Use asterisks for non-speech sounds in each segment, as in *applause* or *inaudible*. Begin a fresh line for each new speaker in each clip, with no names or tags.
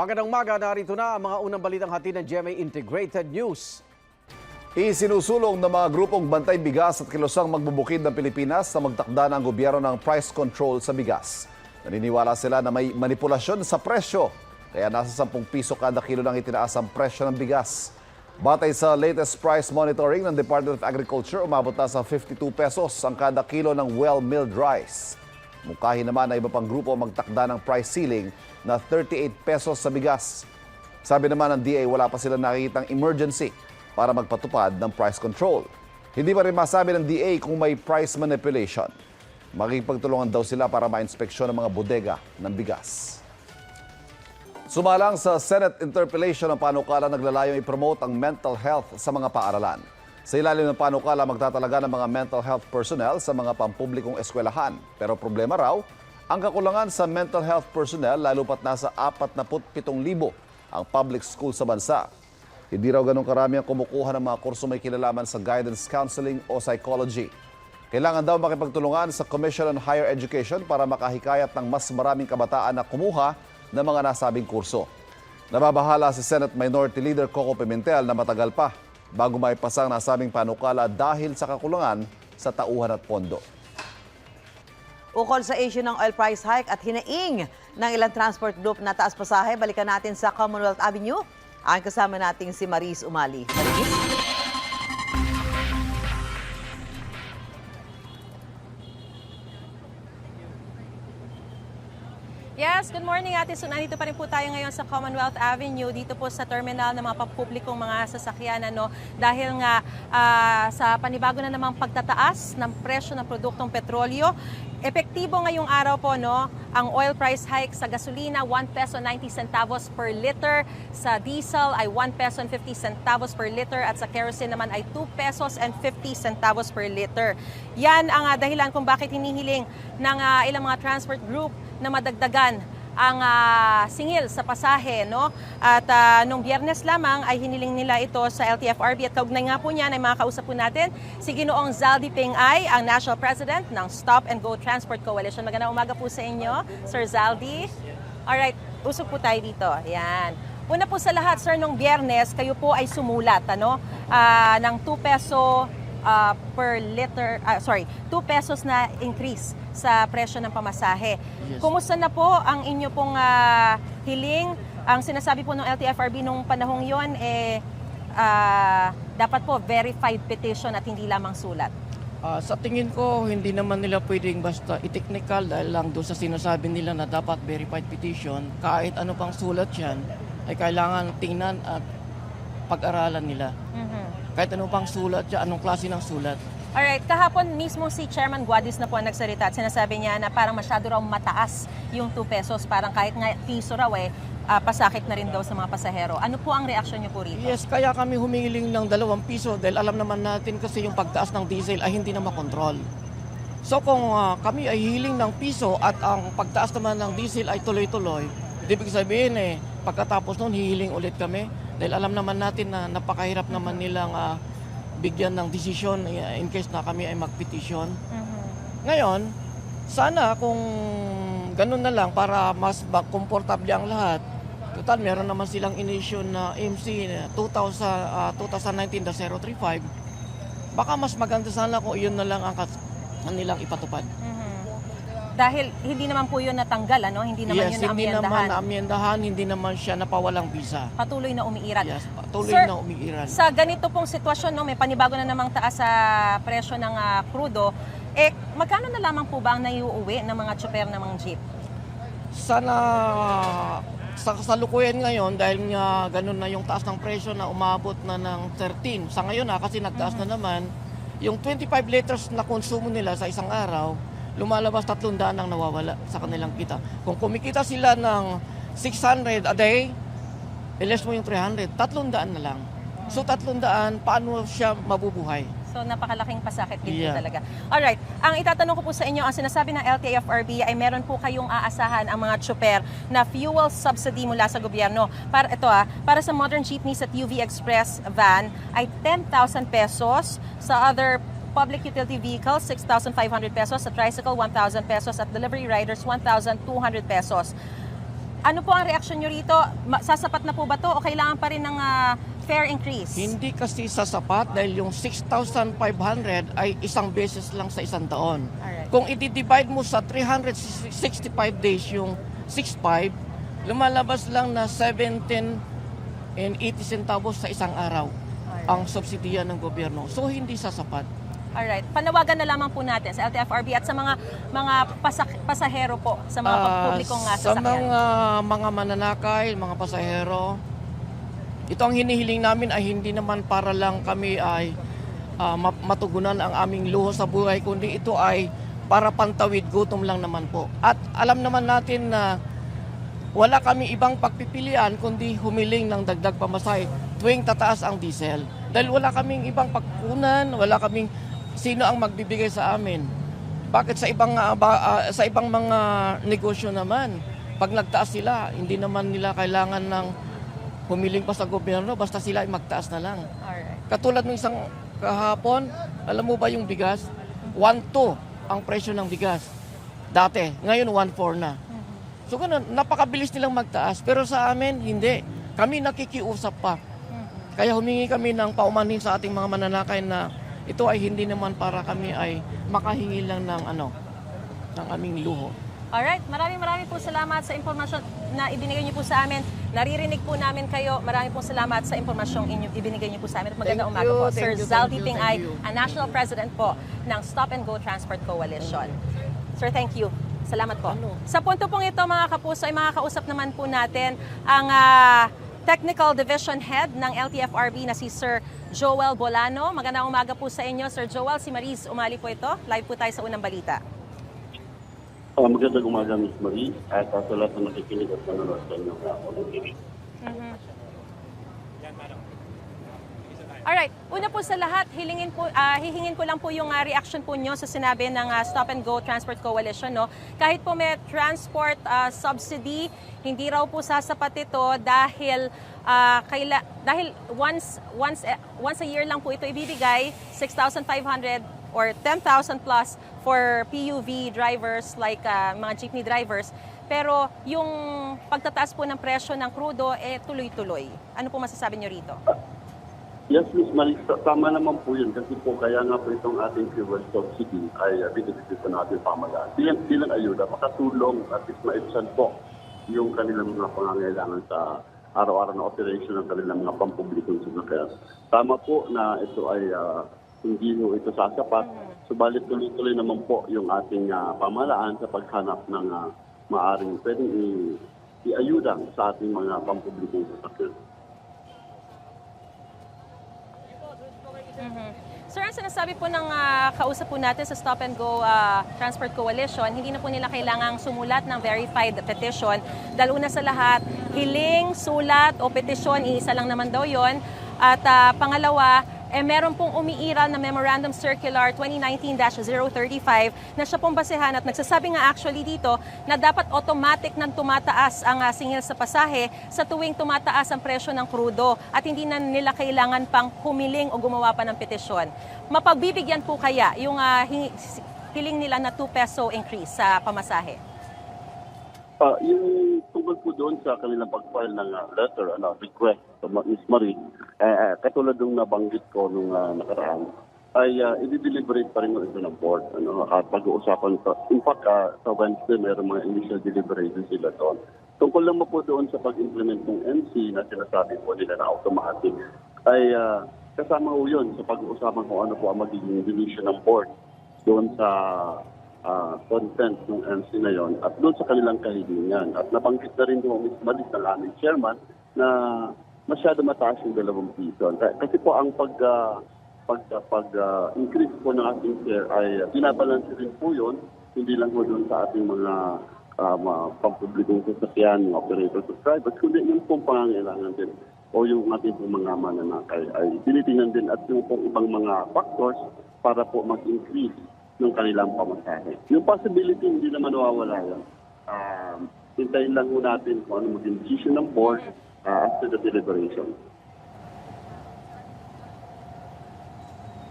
Magandang maga, narito na ang mga unang balitang hati ng GMA Integrated News.
Isinusulong ng mga grupong bantay bigas at kilosang magbubukid ng Pilipinas na magtakda ng gobyerno ng price control sa bigas. Naniniwala sila na may manipulasyon sa presyo, kaya nasa 10 piso kada kilo lang itinaas ang presyo ng bigas. Batay sa latest price monitoring ng Department of Agriculture, umabot na sa 52 pesos ang kada kilo ng well-milled rice. Mungkahi naman na iba pang grupo magtakda ng price ceiling na 38 pesos sa bigas. Sabi naman ng DA, wala pa sila nakikitang emergency para magpatupad ng price control. Hindi pa rin masabi ng DA kung may price manipulation. Makikipagtulungan daw sila para ma-inspeksyon ang mga bodega ng bigas. Sumalang sa Senate interpellation ng panukala naglalayong i-promote ang mental health sa mga paaralan. Sa ilalim ng panukala, magtatalaga ng mga mental health personnel sa mga pampublikong eskwelahan. Pero problema raw, ang kakulangan sa mental health personnel lalo pat nasa 47,000 ang public school sa bansa. Hindi raw ganun karami ang kumukuha ng mga kurso may kinalaman sa guidance counseling o psychology. Kailangan daw makipagtulungan sa Commission on Higher Education para makahikayat ng mas maraming kabataan na kumuha ng mga nasabing kurso. Nababahala si Senate Minority Leader Coco Pimentel na matagal pa bago maipasa ang nasabing panukala dahil sa kakulangan sa tauhan at pondo.
Ukol sa issue ng oil price hike at hinaing ng ilang transport group na taas pasahe, balikan natin sa Commonwealth Avenue. Ang kasama nating si Maris Umali. Maris?
Yes, good morning Ate Sun. Nandito pa rin po tayo ngayon sa Commonwealth Avenue, dito po sa terminal ng mga pampublikong mga sasakyan. Ano, dahil nga ah, sa panibago na namang pagtataas ng presyo ng produktong petrolyo, epektibo ngayong araw po no, ang oil price hike sa gasolina 1 peso 90 centavos per liter, sa diesel ay 1 peso and 50 centavos per liter. At sa kerosene naman ay 2 pesos and 50 centavos per liter. Yan ang ah, dahilan kung bakit hinihiling ng ah, ilang mga transport group na madagdagan ang ah, singil sa pasahe. No? At ah, nung biyernes lamang ay hiniling nila ito sa LTFRB at kaugnay nga po niyan ay makakausap po natin si Ginoong Zaldi Pingay, ang National President ng Stop and Go Transport Coalition. Magandang umaga po sa inyo, Sir Zaldi. Alright, usok po tayo dito. Yan. Una po sa lahat, sir, nung biyernes, kayo po ay sumulat ano, ah, ng 2 peso ah, per liter, ah, sorry, 2 pesos na increase sa presyo ng pamasahe. Kumusta na po ang inyo pong ah, hiling? Ang sinasabi po ng LTFRB nung panahong yon eh ah, dapat po verified petition at hindi lamang sulat.
Ah, sa tingin ko, hindi naman nila pwedeng basta i-technical dahil lang doon sa sinasabi nila na dapat verified petition. Kahit ano pang sulat yan, ay kailangan tingnan at pag-aralan nila. Kahit ano pang sulat yan, anong klase ng sulat.
Alright, kahapon mismo si Chairman Guadis na po ang nagsalita at sinasabi niya na parang masyado raw mataas yung 2 pesos. Parang kahit nga piso raw eh, ah, pasakit na rin daw sa mga pasahero. Ano po ang reaksyon niyo po rito?
Yes, kaya kami humingiling ng dalawang piso dahil alam naman natin kasi yung pagtaas ng diesel ay hindi na makontrol. So kung ah, kami ay hiling ng piso at ang pagtaas naman ng diesel ay tuloy-tuloy, ibig sabihin eh, pagkatapos nun hihiling ulit kami dahil alam naman natin na napakahirap naman nilang ah, bigyan ng desisyon eh, in case na kami ay magpetisyon. Ngayon, sana kung ganun na lang para mas komportable ang lahat, total meron naman silang inisyon na MC na 2000, ah, 2019-035, baka mas maganda sana kung iyon na lang ang kanilang ipatupad.
Dahil hindi naman po yun natanggal, ano? Hindi naman
yes,
yun
hindi naman
naamyendahan.
naamyendahan, hindi naman siya napawalang visa.
Patuloy na umiiral.
Yes, patuloy
Sir,
na umiiral.
Sa ganito pong sitwasyon, no, may panibago na namang taas sa presyo ng ah, krudo, eh, magkano na lamang po ba ang naiuuwi ng mga tsoper ng mga jeep?
sana sa kasalukuyan ngayon dahil nga ganun na yung taas ng presyo na umabot na ng 13. Sa ngayon na kasi nagtaas na naman, yung 25 liters na konsumo nila sa isang araw, lumalabas 300 ang nawawala sa kanilang kita. Kung kumikita sila ng 600 a day, iles mo yung 300, 300 na lang. So 300, paano siya mabubuhay?
So napakalaking pasakit din po
Yeah.
talaga. Alright, ang itatanong ko po sa inyo, ang sinasabi ng LTFRB ay meron po kayong aasahan ang mga tsoper na fuel subsidy mula sa gobyerno. Para ito ah, para sa modern jeepneys at UV Express van ay 10,000 pesos, sa other public utility vehicles 6,500 pesos, sa tricycle 1,000 pesos at delivery riders 1,200 pesos. ano po ang reaksyon nyo rito? Sasapat na po ba to o kailangan pa rin ng ah, fare increase?
Hindi kasi sasapat dahil yung 6,500 ay isang beses lang sa isang taon.
Alright.
Kung i-divide mo sa 365 days yung 6,500, lumalabas lang na 17 and 80 centavos sa isang araw ang subsidiya ng gobyerno. So hindi sasapat.
Alright. Panawagan na lamang po natin sa LTFRB at sa mga mga pasak- pasahero po, sa mga
Ah,
pampublikong uh,
sa
sasakyan.
mga mga mananakay, mga pasahero, ito ang hinihiling namin ay hindi naman para lang kami ay ma- matugunan ang aming luho sa buhay, kundi ito ay para pantawid gutom lang naman po. At alam naman natin na wala kami ibang pagpipilian kundi humiling ng dagdag pamasahe tuwing tataas ang diesel. Dahil wala kaming ibang pagkunan, wala kaming sino ang magbibigay sa amin. Bakit sa ibang ah, ba- ah, sa ibang mga negosyo naman, pag nagtaas sila, hindi naman nila kailangan ng humiling pa sa gobyerno, basta sila ay magtaas na lang.
Alright.
Katulad ng isang kahapon, alam mo ba yung bigas? 1.2 ang presyo ng bigas. Dati, ngayon 1.4 na. So ganun, napakabilis nilang magtaas. Pero sa amin, hindi. Kami nakikiusap pa. Kaya humingi kami ng paumanhin sa ating mga mananakay na ito ay hindi naman para kami ay makahingi lang ng ano, ng aming luho.
Alright, maraming maraming po salamat sa impormasyon na ibinigay niyo po sa amin. Naririnig po namin kayo. Maraming po salamat sa impormasyong inyo, ibinigay niyo po sa amin. Magandang
Thank
umaga po.
thank
Sir
you,
Zal
thank you,
Titing
thank
Ay,
you.
ang National President po ng Stop and Go Transport Coalition. Sir, thank you. Salamat po.
Ano?
Sa punto pong ito, mga kapuso, ay makakausap naman po natin ang ah, Technical Division Head ng LTFRB na si Sir Joel Bolano. Magandang umaga po sa inyo, Sir Joel. Si Maris Umali po ito. Live po tayo sa unang balita.
Uh, magandang umaga, Ms. Marie, at uh, sa lahat na nakikinig at nanonood sa inyong uh, TV.
Alright, una po sa lahat, hilingin po, ah, hihingin ko lang po yung ah, reaction po nyo sa sinabi ng ah, Stop and Go Transport Coalition. No? Kahit po may transport ah, subsidy, hindi raw po sasapat ito dahil ah, kaila, dahil once once eh, once a year lang po ito ibibigay, 6,500 or 10,000 plus for PUV drivers like ah, mga jeepney drivers. Pero yung pagtataas po ng presyo ng krudo, eh tuloy-tuloy. Ano po masasabi nyo rito?
Yes, Ms. Marie, ta- tama naman po yun kasi po kaya nga po itong ating fuel subsidy ay uh, binibigay po natin pamalaan. Bilang, bilang ayuda, makatulong at least maibsan po yung kanilang mga pangangailangan sa araw-araw na operation ng kanilang mga pampublikong sasakyan. Tama po na ito ay uh, hindi ho ito sasapat, subalit tuloy-tuloy naman po yung ating uh, pamalaan sa paghanap ng uh, maaring pwedeng i- iayuda sa ating mga pampublikong sasakyan.
Sir, ang sinasabi po ng ah, kausap po natin sa Stop and Go ah, Transport Coalition, hindi na po nila kailangang sumulat ng verified petition. Dahil una sa lahat, hiling, sulat o petisyon, iisa lang naman daw yon. At ah, pangalawa, eh meron pong umiiral na Memorandum Circular 2019-035 na siya pong basehan at nagsasabi nga actually dito na dapat automatic nang tumataas ang ah, singil sa pasahe sa tuwing tumataas ang presyo ng krudo at hindi na nila kailangan pang humiling o gumawa pa ng petisyon. Mapagbibigyan po kaya yung hingi- hiling nila na 2 peso increase sa pamasahe?
Ah, yung tungkol po doon sa kanilang pag-file ng ah, letter, ano, request Ma- Ms. Marie, eh, katulad nung nabanggit ko nung ah, nakaraan, ay uh, i-deliberate pa rin ito ng board. Ano, at pag-uusapan ito. In fact, ah, sa Wednesday, mayroong mga initial deliberation sila doon. Tungkol lang po doon sa pag-implement ng MC na sinasabi po nila na automatic, ay ah, kasama po yun sa pag-uusapan kung ano po ang magiging division ng board doon sa ah, content ng MC na yon at doon sa kanilang kahilingan. At nabanggit na rin yung. Malis ng aming chairman na masyado mataas yung dalawang piso. Kasi po ang pag ah, pag pag ah, increase po ng ating share ay uh, binabalanse rin po yun, hindi lang po doon sa ating mga uh, mga pampublikong sasakyan, mga operator subscribers, kundi yung pong pangangailangan din o yung ating pong mga mananakay ay tinitingnan din at yung pong ibang mga factors para po mag-increase ng kanilang pamasahe. Yung possibility hindi naman nawawala yan. Um, hintayin lang po natin kung ano maging decision ng board uh, after the deliberation.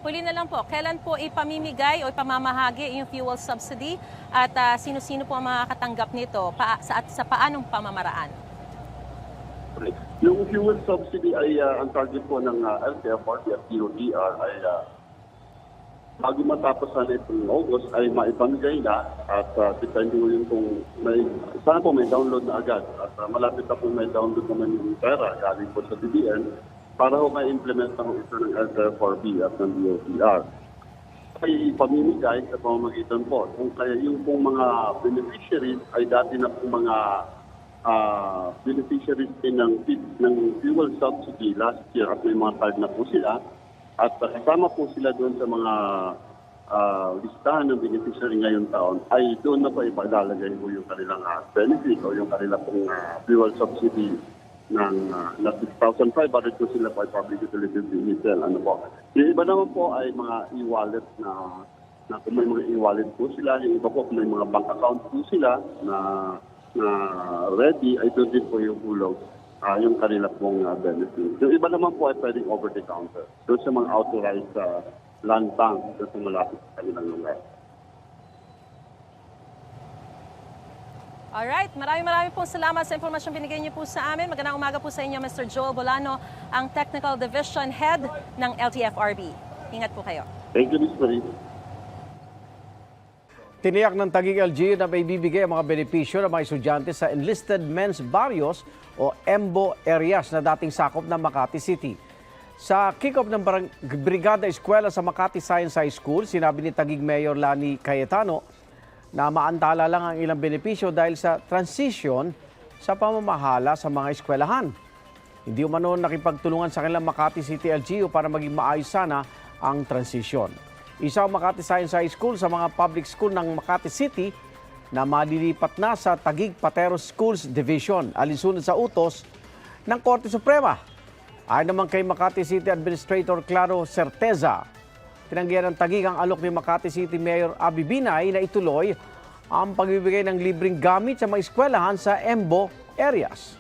huli na lang po, kailan po ipamimigay o ipamamahagi yung fuel subsidy at ah, sino-sino po ang makakatanggap nito pa, sa, at sa paanong pamamaraan?
Yung fuel subsidy ay ah, ang target po ng uh, LTFRB at DOTR ay ah, bago matapos sana itong August ay maipamigay na at uh, depende po yung kung may, sana po may download na agad at ah, malapit na po may download naman yung pera galing po sa BBN para ho ma-implement na ito ng LTFRB at ng DOTR ay pamimigay sa pamamagitan po. Kung kaya yung pong mga beneficiaries ay dati na pong mga ah, beneficiaries din ng, ng fuel subsidy last year at may mga card na po sila. At uh, kasama po sila doon sa mga ah, listahan ng beneficiary ngayong taon ay doon na po ipalalagay po yung kanilang ah, benefit o yung kanilang pong ah, fuel subsidy ng uh, na 6,500 po sila po public utility vehicle. Ano po. Yung iba naman po ay mga e-wallet na na kung may mga e-wallet po sila, yung iba po kung may mga bank account po sila na na ready, ay doon din po yung hulog ah, yung kanila pong uh, benefit. Yung iba naman po ay pwedeng over the counter. Doon sa mga authorized uh, land bank doon sa malapit sa kanilang lugar.
Alright, maraming maraming pong salamat sa impormasyon binigay niyo po sa amin. Magandang umaga po sa inyo, Mr. Joel Bolano, ang Technical Division Head ng LTFRB. Ingat po kayo.
Thank you, Ms. Marie.
Tiniyak ng Tagig LG na may bibigay ang mga benepisyo ng mga estudyante sa Enlisted Men's Barrios o EMBO areas na dating sakop ng Makati City. Sa kick-off ng Brigada Eskwela sa Makati Science High School, sinabi ni Tagig Mayor Lani Cayetano na maantala lang ang ilang benepisyo dahil sa transition sa pamamahala sa mga eskwelahan. Hindi umano nakipagtulungan sa kanilang Makati City LGU para maging maayos sana ang transisyon. Isa ang Makati Science High School sa mga public school ng Makati City na malilipat na sa Tagig Pateros Schools Division alinsunod sa utos ng Korte Suprema. Ayon naman kay Makati City Administrator Claro Certeza, tinanggihan ng Tagig ang alok ni Makati City Mayor Abi Binay na ituloy ang pagbibigay ng libreng gamit sa mga eskwelahan sa EMBO areas.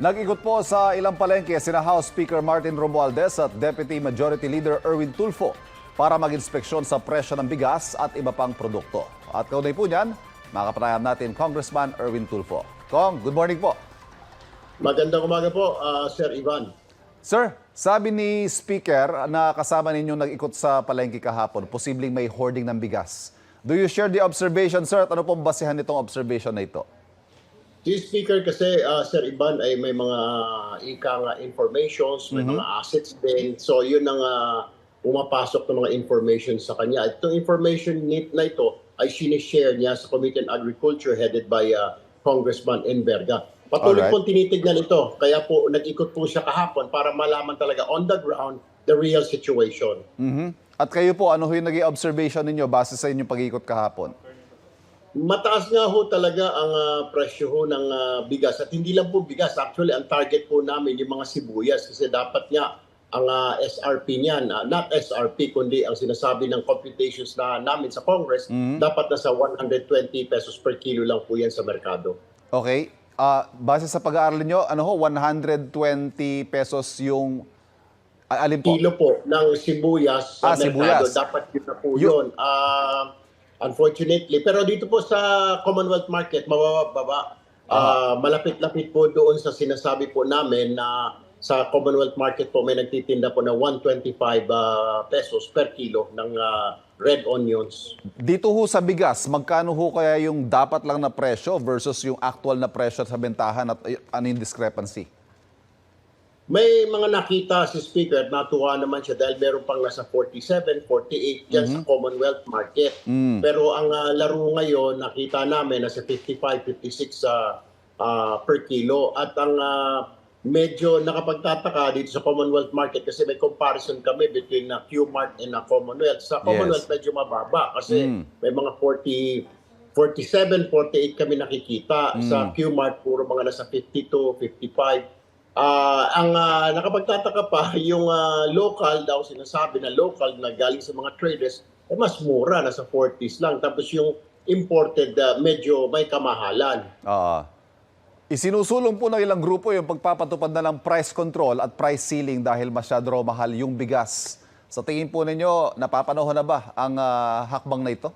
Nag-ikot po sa ilang palengke sina House Speaker Martin Romualdez at Deputy Majority Leader Erwin Tulfo para mag-inspeksyon sa presyo ng bigas at iba pang produkto. At kaunay po niyan, makapanayam natin Congressman Erwin Tulfo. Kong, good morning po.
Magandang umaga po, ah, Sir Ivan.
Sir, sabi ni Speaker na kasama ninyo nag-ikot sa palengke kahapon, posibleng may hoarding ng bigas. Do you share the observation, sir? At ano pong basehan nitong observation na ito?
Si Speaker kasi, ah, Sir Ivan, ay may mga ika nga informations, may mga assets din. So yun ang ah, pumapasok ng mga information sa kanya. Itong information na ito ay sinishare niya sa Committee on Agriculture headed by ah, Congressman Enverga. Patuloy
Alright.
pong tinitignan ito. Kaya po nag-ikot po siya kahapon para malaman talaga on the ground the real situation.
Mhm. At kayo po, ano ho yung naging observation ninyo base sa inyong pag-ikot kahapon?
Mataas nga ho talaga ang ah, presyo ho ng ah, bigas. At hindi lang po bigas. Actually, ang target po namin yung mga sibuyas. Kasi dapat nga ang ah, SRP niyan, ah, not SRP, kundi ang sinasabi ng computations na namin sa Congress, dapat nasa 120 pesos per kilo lang po yan sa merkado.
Okay. Ah, base sa pag-aaral niyo, ano ho, 120 pesos yung ah, alin po?
Kilo po ng sibuyas
Ah,
sa merkado.
sibuyas.
Dapat yun na po
Yu-
yun. Ah, unfortunately. Pero dito po sa Commonwealth Market, mababa. Ah, malapit-lapit po doon sa sinasabi po namin na sa Commonwealth Market po may nagtitinda po ng 125 ah, pesos per kilo ng ah, red onions.
Dito ho sa bigas, magkano ho kaya yung dapat lang na presyo versus yung actual na presyo sa bentahan at ay- ano yung discrepancy?
May mga nakita si Speaker, natuwa naman siya dahil meron pang nasa 47, 48 dyan sa Commonwealth Market. Pero ang ah, laro ngayon, nakita namin nasa 55, 56 sa ah, per kilo. At ang ah, medyo nakapagtataka dito sa Commonwealth Market kasi may comparison kami between na Q-Mart and na Commonwealth. Sa Commonwealth medyo mababa kasi may mga 40 47, 48 kami nakikita. Sa Q-Mart, puro mga nasa 52, 55. Ah, ang ah, nakapagtataka pa, *laughs* yung ah, local daw sinasabi na local na galing sa mga traders, eh mas mura, nasa 40s lang. Tapos yung imported, ah, medyo may kamahalan.
Ah. Isinusulong po ng ilang grupo yung pagpapatupad na ng price control at price ceiling dahil masyado mahal yung bigas Sa tingin po ninyo, napapanahon na ba ang ah, hakbang na ito?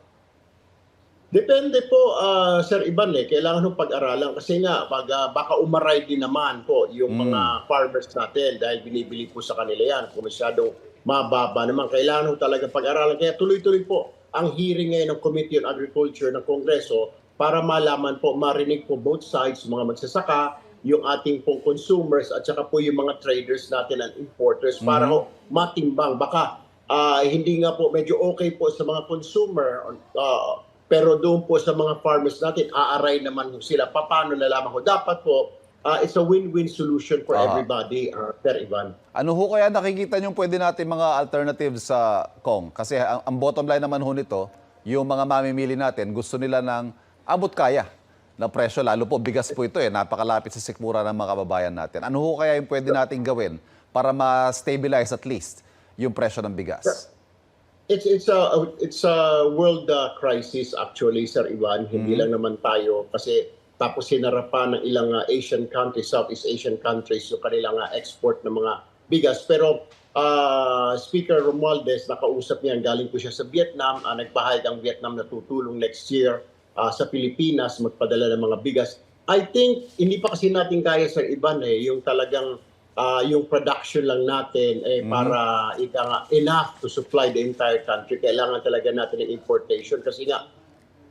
Depende po, ah, Sir Iban, eh. kailangan ng pag-aralan kasi nga pag, ah, baka umaray din naman po yung mga farmers natin dahil binibili po sa kanila yan. Kung masyadong mababa naman, kailangan ho talaga pag-aralan. Kaya tuloy-tuloy po ang hearing ngayon ng Committee on Agriculture ng Kongreso para malaman po, marinig po both sides, mga magsasaka, yung ating pong consumers at saka po yung mga traders natin and importers para ho matimbang. Baka ah, hindi nga po medyo okay po sa mga consumer ah, pero doon po sa mga farmers natin, aaray naman sila. Paano nalaman ko? Dapat po, ah, it's a win-win solution for
Ah.
everybody, uh, Sir Ivan.
Ano ho kaya nakikita nyo pwede natin mga alternatives sa Kong? Kasi ang, ang bottom line naman ho nito, yung mga mamimili natin, gusto nila ng abot kaya na presyo. Lalo po, bigas po ito eh. Napakalapit sa sikmura ng mga kababayan natin. Ano ho kaya yung pwede natin gawin para ma-stabilize at least yung presyo ng bigas?
It's it's a it's a world uh, crisis actually, Sir Ivan. Hindi lang naman tayo kasi tapos sinarapan ng ilang uh, Asian countries, Southeast Asian countries yung kanilang uh, export ng mga bigas. Pero uh, Speaker Romualdez, nakausap niya, galing po siya sa Vietnam, uh, nagpahayag ang Vietnam na tutulong next year uh, sa Pilipinas magpadala ng mga bigas. I think hindi pa kasi natin kaya sa Ivan eh, yung talagang ah, yung production lang natin eh, para ika nga, enough to supply the entire country. Kailangan talaga natin ng importation kasi nga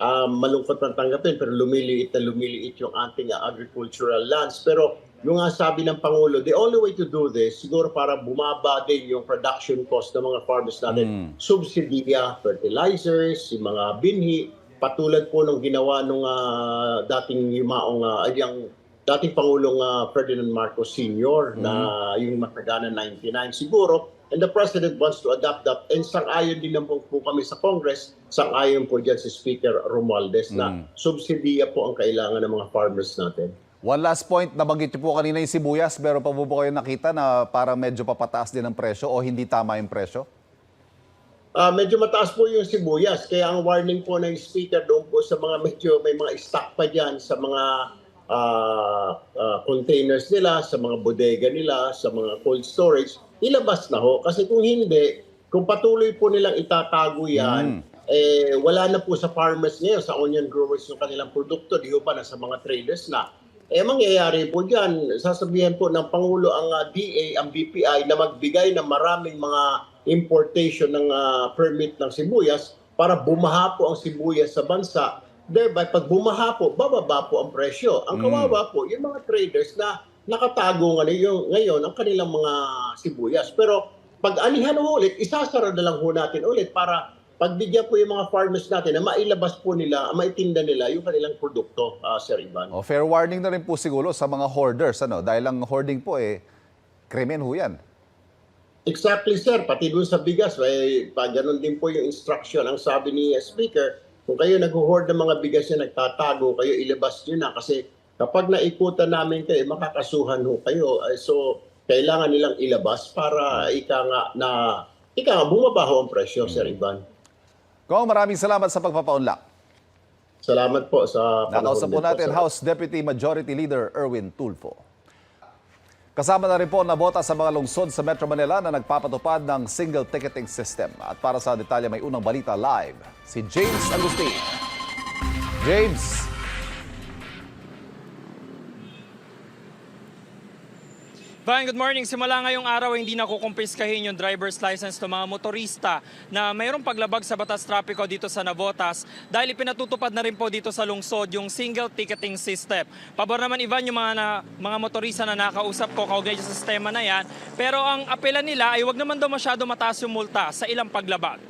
ah, malungkot man tanggapin pero lumiliit na lumiliit yung ating ah, agricultural lands. Pero yung nga sabi ng Pangulo, the only way to do this, siguro para bumaba din yung production cost ng mga farmers natin, subsidiya, fertilizers, yung mga binhi, patulad po nung ginawa nung ah, dating yumaong uh, yung dating Pangulong ah, Ferdinand Marcos Sr. na yung Matagana 99 siguro and the President wants to adapt that and sang-ayon din naman po kami sa Congress sang-ayon po dyan si Speaker Romualdez na subsidiya po ang kailangan ng mga farmers natin.
One last point, nabanggit niyo po kanina yung sibuyas, pero pa po kayo nakita na parang medyo papataas din ang presyo o hindi tama yung presyo?
Ah, medyo mataas po yung sibuyas kaya ang warning po ng speaker doon po sa mga medyo may mga stock pa diyan sa mga ah, ah, containers nila, sa mga bodega nila, sa mga cold storage, ilabas na ho kasi kung hindi, kung patuloy po nilang itatago yan, eh wala na po sa farmers ngayon, sa onion growers yung kanilang produkto, di ba na sa mga traders na. Eh mangyayari po diyan, sasabihin po ng Pangulo ang ah, DA, ang BPI na magbigay ng maraming mga importation ng ah, permit ng sibuyas para bumaha po ang sibuyas sa bansa. Thereby, pag bumaha po, bababa po ang presyo. Ang kawawa po, yung mga traders na nakatago nga ngayon, ngayon ang kanilang mga sibuyas. Pero pag anihan ho ulit, isasara na lang ho natin ulit para pagbigyan po yung mga farmers natin na mailabas po nila, maitinda nila yung kanilang produkto, ah, Sir Ivan.
O, fair warning na rin po siguro sa mga hoarders, ano? Dahil ang hoarding po eh, krimen ho yan.
Exactly, sir. Pati dun sa bigas, eh, pa, ganun din po yung instruction. Ang sabi ni uh, Speaker, kung kayo nag-hoard ng mga bigas na nagtatago, kayo ilabas nyo na. Kasi kapag naikutan namin kayo, makakasuhan ho kayo. Eh, so, kailangan nilang ilabas para ika nga na ika nga bumaba ho ang presyo, Sir Ivan.
Kong, maraming salamat sa pagpapaunlak.
Salamat po sa
Nakausap po natin
sir.
House Deputy Majority Leader Erwin Tulfo. Kasama na rin po na bota sa mga lungsod sa Metro Manila na nagpapatupad ng single ticketing system. At para sa detalye may unang balita live, si James Agustin. James!
Brian, good morning. Simula ngayong araw, hindi na kukumpiskahin yung driver's license ng mga motorista na mayroong paglabag sa batas trapiko dito sa Navotas dahil ipinatutupad na rin po dito sa lungsod yung single ticketing system. Pabor naman, Ivan, yung mga, na, mga motorista na nakausap ko kaugnay sa sistema na yan. Pero ang apela nila ay wag naman daw masyado mataas yung multa sa ilang paglabag.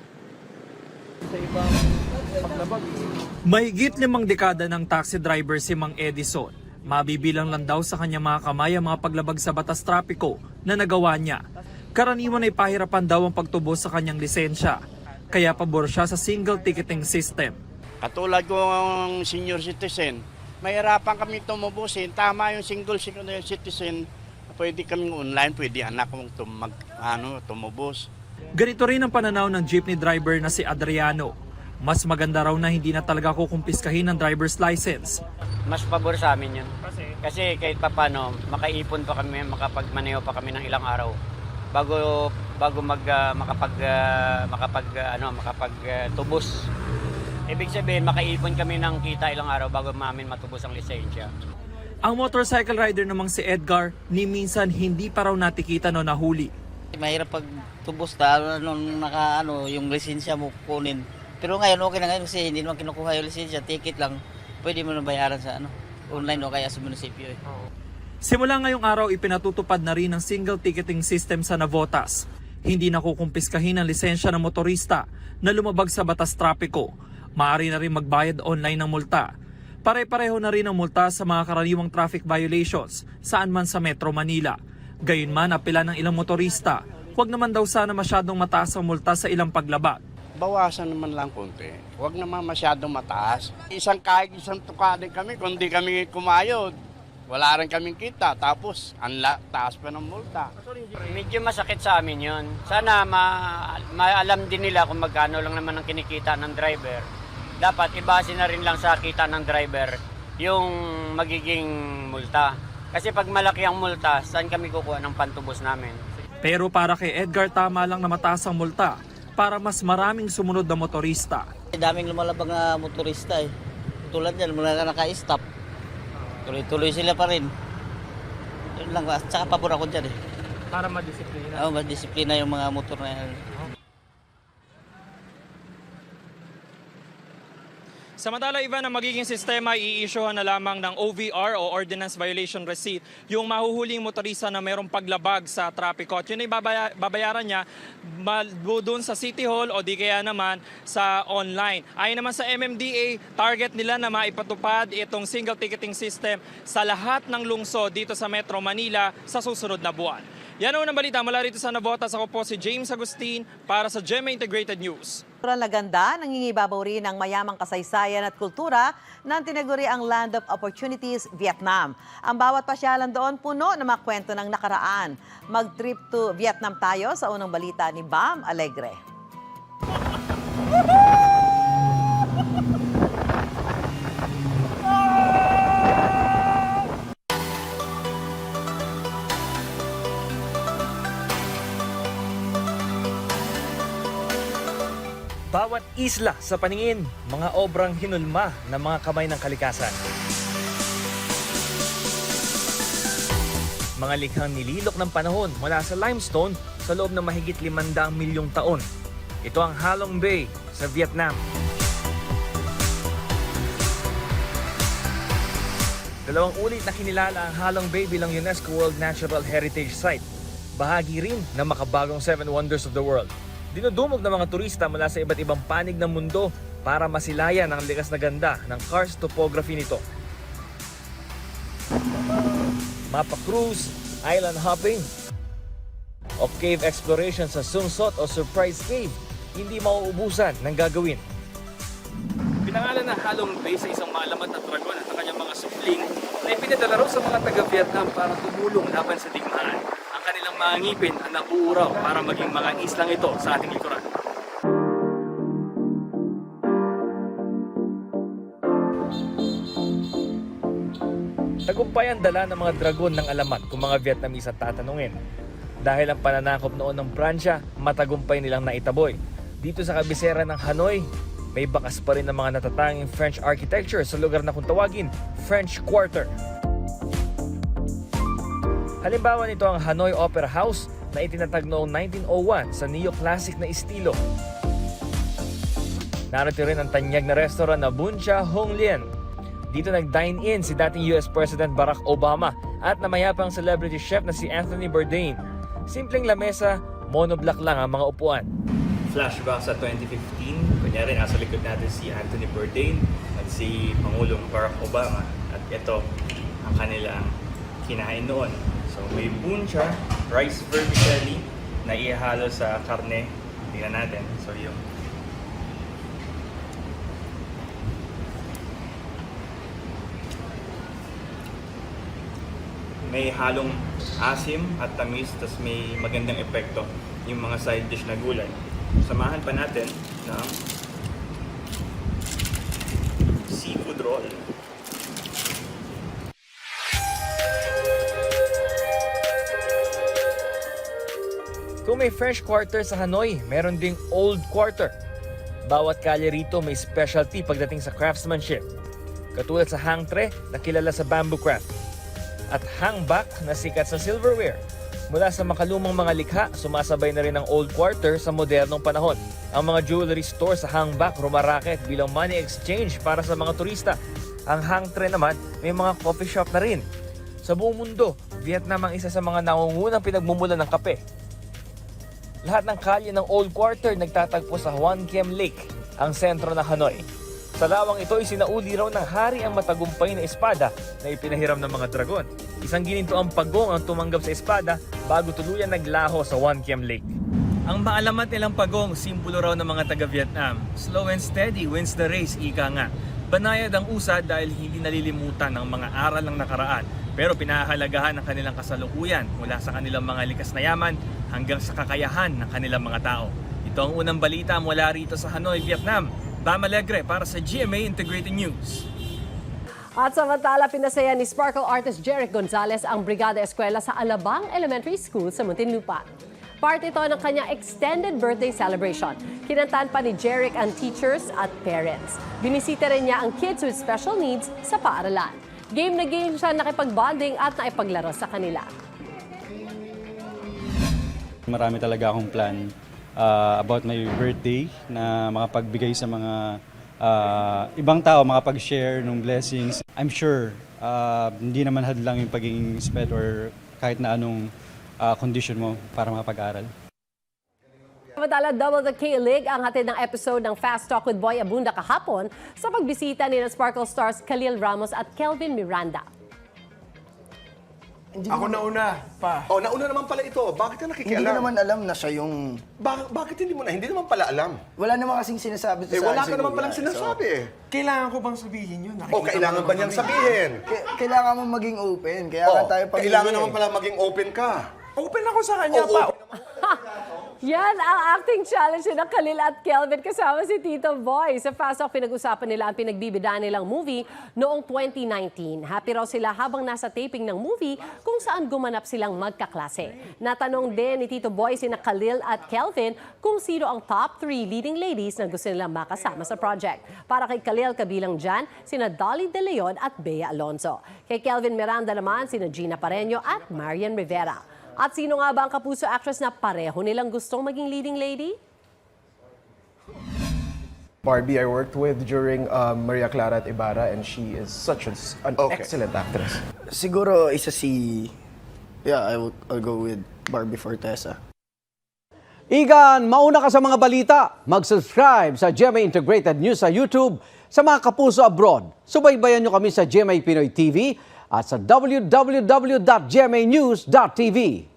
Mahigit limang dekada ng taxi driver si Mang Edison. Mabibilang lang daw sa kanya mga kamay ang mga paglabag sa batas trapiko na nagawa niya. Karaniwan ay pahirapan daw ang pagtubo sa kanyang lisensya. Kaya pabor siya sa single ticketing system.
Katulad kong senior citizen, mahirapan kami tumubusin. Tama yung single senior citizen, pwede kaming online, pwede anak mong tum, mag, ano, tumubos.
Ganito rin ang pananaw ng jeepney driver na si Adriano. Mas maganda raw na hindi na talaga kukumpiskahin ng driver's license
mas pabor sa amin yun. Kasi kahit pa paano, makaipon pa kami, makapagmaneho pa kami ng ilang araw bago bago mag ah, makapag ah, makapag ah, ano makapag ah, tubos. Ibig sabihin makaipon kami ng kita ilang araw bago mamin matubos ang lisensya.
Ang motorcycle rider namang si Edgar, ni minsan hindi pa raw natikita no nahuli.
Mahirap pag tubos na nung naka ano, yung lisensya mo kunin. Pero ngayon okay na ngayon kasi hindi naman kinukuha yung lisensya, ticket lang. Pwede mo na bayaran sa ano, online o kaya sa munisipyo. Eh.
Simula ngayong araw, ipinatutupad na rin ang single ticketing system sa Navotas. Hindi nakukumpiskahin ang lisensya ng motorista na lumabag sa batas trapiko. Maaari na rin magbayad online ng multa. Pare-pareho na rin ang multa sa mga karaniwang traffic violations saan man sa Metro Manila. Gayunman, apela ng ilang motorista, huwag naman daw sana masyadong mataas ang multa sa ilang paglabag.
Bawasan naman lang konti. Huwag naman masyadong mataas. Isang kahit isang tukadin kami, kung di kami kumayod, wala rin kaming kita. Tapos, ang la- taas pa ng multa.
Medyo masakit sa amin yun. Sana ma maalam din nila kung magkano lang naman ang kinikita ng driver. Dapat ibase na rin lang sa kita ng driver yung magiging multa. Kasi pag malaki ang multa, saan kami kukuha ng pantubos namin?
Pero para kay Edgar, tama lang na mataas ang multa para mas maraming sumunod na motorista.
Daming lumalabang na motorista eh. Tulad yan, mga naka-stop. Tuloy-tuloy sila pa rin. Yun lang, at saka pabor ako dyan eh.
Para madisiplina.
Oo, mas disiplina yung mga motor na yan.
Samantala, iba na magiging sistema, i-issuehan na lamang ng OVR o Ordinance Violation Receipt yung mahuhuling motorista na mayroong paglabag sa trapiko. At yun ay babaya- babayaran niya doon sa City Hall o di kaya naman sa online. Ayon naman sa MMDA, target nila na maipatupad itong single ticketing system sa lahat ng lungsod dito sa Metro Manila sa susunod na buwan. Yan ang unang balita mula rito sa Navotas. Ako po si James Agustin para sa GMA Integrated News.
Kultural na ganda, nangingibabaw rin ang mayamang kasaysayan at kultura ng tinaguri ang Land of Opportunities, Vietnam. Ang bawat pasyalan doon puno ng mga kwento ng nakaraan. Mag-trip to Vietnam tayo sa unang balita ni Bam Alegre.
Isla sa paningin, mga obrang hinulma ng mga kamay ng kalikasan. Mga likhang nililok ng panahon mula sa limestone sa loob ng mahigit 500 milyong taon. Ito ang Halong Bay sa Vietnam. Dalawang ulit na kinilala ang Halong Bay bilang UNESCO World Natural Heritage Site. Bahagi rin ng makabagong Seven Wonders of the World. Dinudumog ng mga turista mula sa iba't ibang panig ng mundo para masilayan ang likas na ganda ng Cars topography nito. Mapa cruise, island hopping, o cave exploration sa Sungsot o Surprise Cave, hindi mauubusan ng gagawin.
Pinangalan na Halong Bay sa isang malamat na dragon at ang kanyang mga supling na ipinadala sa mga taga-Vietnam para tumulong laban sa digmaan. Mga ngipin ang nabuuraw para maging mga islang ito sa ating likuran.
Tagumpay ang dala ng mga dragon ng alamat kung mga Vietnamese ang tatanungin. Dahil ang pananakop noon ng Pransya, matagumpay nilang naitaboy. Dito sa kabisera ng Hanoi, may bakas pa rin ng mga natatanging French architecture sa lugar na kung tawagin French Quarter. Halimbawa nito ang Hanoi Opera House na itinatag noong 1901 sa neoclassic na estilo. Narito rin ang tanyag na restaurant na Buncha Hong Lien. Dito nag-dine-in si dating US President Barack Obama at namayapang celebrity chef na si Anthony Bourdain. Simpleng lamesa, monoblock lang ang mga upuan.
flashback sa 2015. Kunyari, nasa likod natin si Anthony Bourdain at si Pangulong Barack Obama. At ito ang kanilang kinain noon. May buncha, rice vermicelli na ihalo sa karne. Tingnan natin. So yung may halong asim at tamis, tas may magandang epekto yung mga side dish na gulay. Samahan pa natin ng seafood
Kung may fresh quarter sa Hanoi, meron ding old quarter. Bawat kalye rito may specialty pagdating sa craftsmanship. Katulad sa hang tre na kilala sa bamboo craft. At hang back na sikat sa silverware. Mula sa makalumang mga likha, sumasabay na rin ang old quarter sa modernong panahon. Ang mga jewelry store sa hang back rumaraket bilang money exchange para sa mga turista. Ang hang tre naman may mga coffee shop na rin. Sa buong mundo, Vietnam ang isa sa mga nangungunang pinagmumulan ng kape. Lahat ng kalye ng Old Quarter nagtatagpo sa Hoan Kiem Lake, ang sentro ng Hanoi. Sa lawang ito ay sinauli raw ng hari ang matagumpay na espada na ipinahiram ng mga dragon. Isang gininto ang pagong ang tumanggap sa espada bago tuluyan naglaho sa Hoan Kiem Lake. Ang maalamat nilang pagong, simbolo raw ng mga taga-Vietnam. Slow and steady wins the race, ika nga. Banayad ang usad dahil hindi nalilimutan ng mga aral ng nakaraan. Pero pinahahalagahan ng kanilang kasalukuyan mula sa kanilang mga likas na yaman hanggang sa kakayahan ng kanilang mga tao. Ito ang unang balita mula rito sa Hanoi, Vietnam. Bam Alegre para sa GMA Integrated News.
At samantala, pinasaya ni Sparkle artist Jeric Gonzalez ang Brigada Eskwela sa Alabang Elementary School sa Muntinlupa. Part ito ng kanyang extended birthday celebration. Kinantahan pa ni Jeric ang teachers at parents. Binisita rin niya ang kids with special needs sa paaralan. Game na game siya nakipag-bonding at naipaglaro sa kanila.
Marami talaga akong plan uh, about my birthday na makapagbigay sa mga uh, ibang tao, makapag-share ng blessings. I'm sure uh, hindi naman hadlang yung pagiging sped or kahit na anong uh, condition mo para makapag-aral.
Samantala, Double the K-League ang hatid ng episode ng Fast Talk with Boy Abunda kahapon sa pagbisita ni Sparkle Stars Khalil Ramos at Kelvin Miranda.
Ako nauna pa.
Oh, nauna naman pala ito. Bakit ka nakikialam?
Hindi ko naman alam na siya yung...
Ba- bakit hindi mo na? Hindi naman pala alam.
Wala naman kasing sinasabi to
Eh,
sa
wala ka naman palang sinasabi eh.
Kailangan ko bang sabihin yun?
O, kailangan ba niyang sabihin?
kailangan mo maging open. Kaya
Oh,
nga tayo pag
kailangan naman pala maging open ka.
Open ako sa kanya
Oo,
pa. *laughs*
Yan ang acting challenge ng Khalil at Kelvin kasama si Tito Boy. Sa Fast Talk, pinag-usapan nila ang pinagbibidaan nilang movie noong 2019. Happy raw sila habang nasa taping ng movie kung saan gumanap silang magkaklase. Natanong din ni Tito Boy sina Khalil at Kelvin kung sino ang top 3 leading ladies na gusto nilang makasama sa project. Para kay Khalil, kabilang dyan, sina Dolly De Leon at Bea Alonso. Kay Kelvin Miranda naman, sina Gina Pareño at Marian Rivera. At sino nga ba ang kapuso actress na pareho nilang gustong maging leading lady?
Barbie I worked with during um, Maria Clara at Ibarra and she is such a, an
Okay.
excellent actress.
Siguro isa si... Yeah, I will, I'll go with Barbie Fortesa.
Igan, mauna ka sa mga balita. Mag-subscribe sa GMA Integrated News sa YouTube. Sa mga kapuso abroad, subaybayan nyo kami sa GMA Pinoy TV at sa www.gmanews.tv.